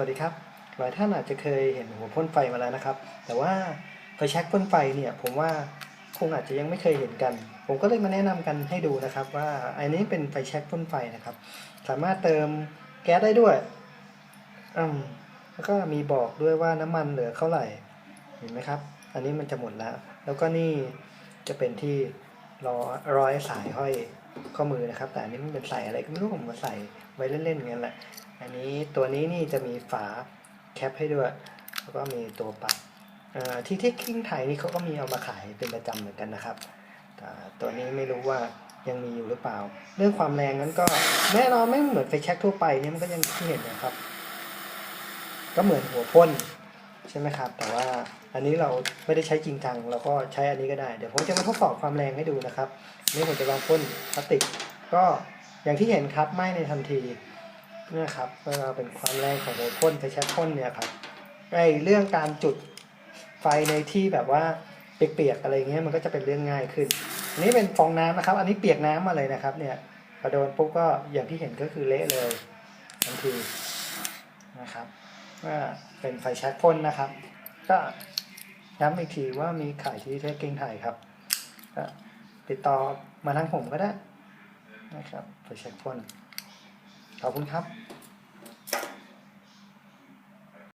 วัสดีครับ หลายท่านอาจจะเคยเห็นหัวพ่นไฟมาแล้วนะครับ แต่ว่าไฟแช็กพ่นไฟเนี่ยผมว่าคงอาจจะยังไม่เคยเห็นกัน ผมก็เลยมาแนะนำกันให้ดูนะครับว่าอันนี้เป็นไฟแช็กพ่นไฟนะครับ สามารถเติมแก๊สได้ด้วยอืมแล้วก็มีบอกด้วยว่าน้ำมันเหลือเท่าไหร่ เห็นไหมครับ อันนี้มันจะหมดแล้ว แล้วก็นี่จะเป็นที่รอร้อยสายห้อยข้อมือนะครับ แต่อันนี้มันเป็นสายอะไรก็ไม่รู้ผมมาใส่ไว้เล่นๆอย่างนั้นแหละ อันนี้ตัวนี้นี่จะมีฝาแคปให้ด้วย แล้วก็มีตัวปรับเอ่อที่ที่คิงไทยนี่เขาก็มีเอามาขายเป็นประจำเหมือนกันนะครับแต่ตัวนี้ไม่รู้ว่ายังมีอยู่หรือเปล่า เรื่องความแรงนั้นก็แน่นอนไม่เหมือนไฟแช็กทั่วไปเนี่ยมันก็ยังที่เห็นนะครับ ก็เหมือนหัวพ่นใช่ไหมครับ แต่ว่าอันนี้เราไม่ได้ใช้จริงจังเราก็ใช้อันนี้ก็ได้ เดี๋ยวผมจะมาทดสอบความแรงให้ดูนะครับนี่ผมจะลองพ่นพลาสติก ก็อย่างที่เห็นครับไหม้ในทันที นะครับก็เป็นความแรงของหัวพ่นไฟแช็กพ่นเนี่ยครับไอเรื่องการจุดไฟในที่แบบว่าเปียกๆอะไรเงี้ยมันก็จะเป็นเรื่องง่ายขึ้นอันนี้เป็นฟองน้ำนะครับ อันนี้เปียกน้ำมาเลยนะครับ เนี่ยพอโดนปุ๊บก็อย่างที่เห็นก็คือเละเลยทันทีนะครับว่าเป็นไฟแช็กพ่นนะครับ ก็ย้ำอีกทีว่ามีขายที่เทสกิ้งไทยครับก็ติดต่อมาทางผมก็ได้นะครับไฟแช็กพ่น ขอบคุณครับ